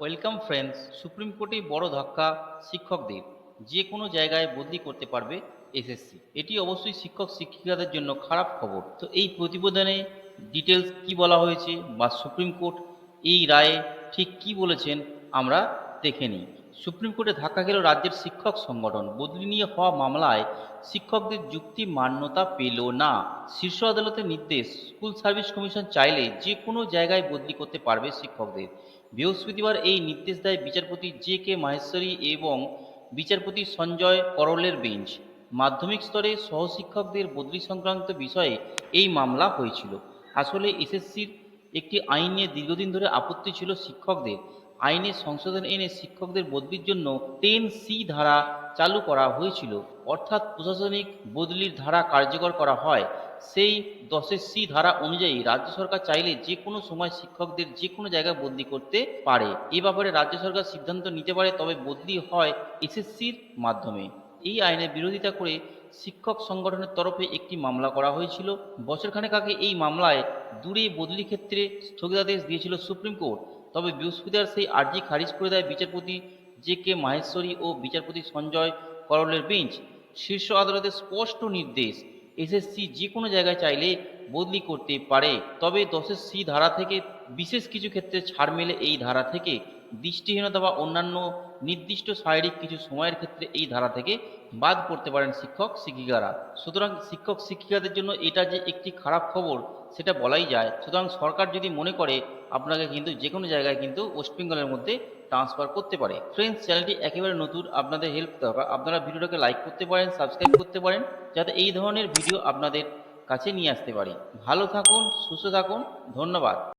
Welcome friends, supreme কোর্টে বড় ধাক্কা শিক্ষকদের। যে কোনো জায়গায় বদলি করতে পারবে এসএসসি এটি অবশ্যই শিক্ষক শিক্ষিকাদের জন্য খারাপ খবর। তো এই প্রতিবেদনে ডিটেলস কি বলা হয়েছে বা সুপ্রিম কোর্ট এই রায়ে ঠিক কি বলেছেন আমরা দেখে নিই। সুপ্রিম কোর্টে ধাক্কা গেল রাজ্যের শিক্ষক সংগঠন। বদলি নিয়ে হওয়া মামলায় শিক্ষকদের যুক্তি মান্যতা পেল না। শীর্ষ আদালতের নির্দেশ, স্কুল সার্ভিস কমিশন চাইলে যে কোনো জায়গায় বদলি করতে পারবে শিক্ষকদের। বৃহস্পতিবার এই নির্দেশ দেয় বিচারপতি জে কে মাহেশ্বরী এবং বিচারপতি সঞ্জয় করলের বেঞ্চ। মাধ্যমিক স্তরে সহশিক্ষকদের বদলি সংক্রান্ত বিষয়ে এই মামলা হয়েছিল। আসলে এসএসসির একটি আইন নিয়ে দীর্ঘদিন ধরে আপত্তি ছিল শিক্ষকদের। আইনে সংশোধন এনে শিক্ষকদের বদলির জন্য টেন সি ধারা চালু করা হয়েছিল। অর্থাৎ প্রশাসনিক বদলির ধারা কার্যকর করা হয়। সেই দশের সি ধারা অনুযায়ী রাজ্য সরকার চাইলে যে কোনো সময় শিক্ষকদের যে কোনো জায়গায় বদলি করতে পারে। এ ব্যাপারে রাজ্য সরকার সিদ্ধান্ত নিতে পারে, তবে বদলি হয় এসএসসির মাধ্যমে। এই আইনের বিরোধিতা করে শিক্ষক সংগঠনের তরফে একটি মামলা করা হয়েছিল। বছরখানেক আগে এই মামলায় দূরে বদলি ক্ষেত্রে স্থগিতাদেশ দিয়েছিল সুপ্রিম কোর্ট। তবে বৃহস্পতিবার সেই আর্জি খারিজ করে দেয় বিচারপতি জে কে মাহেশ্বরী ও বিচারপতি সঞ্জয় করলের বেঞ্চ। শীর্ষ আদালতের স্পষ্ট নির্দেশ, এসএসসি যে কোনো জায়গায় চাইলে বদলি করতে পারে। তবে দশের সি ধারা থেকে বিশেষ কিছু ক্ষেত্রে ছাড় মেলে এই ধারা থেকে। দৃষ্টিহীনতা বা অন্যান্য নির্দিষ্ট শারীরিক কিছু সময়ের ক্ষেত্রে এই ধারা থেকে বাদ করতে পারেন শিক্ষক, শিক্ষিকারা। সুতরাং শিক্ষক, শিক্ষিকাদের জন্য এটা যে একটি খারাপ খবর, সেটা বলাই যায়। সুতরাং সরকার যদি মনে করে, আপনাকে কিন্তু যে কোনো জায়গায় কিন্তু ওয়েস্ট বেঙ্গলের মধ্যে ট্রান্সফার করতে পারে। ফ্রেন্ডস চ্যানেলটি একেবারে নতুন, আপনাদের হেল্প দরকার। আপনারা ভিডিওটাকে লাইক করতে পারেন সাবস্ক্রাইব করতে পারেন, যাতে এই ধরনের ভিডিও আপনাদের কাছে নিয়ে আসতে পারি। ভালো থাকুন সুস্থ থাকুন ধন্যবাদ।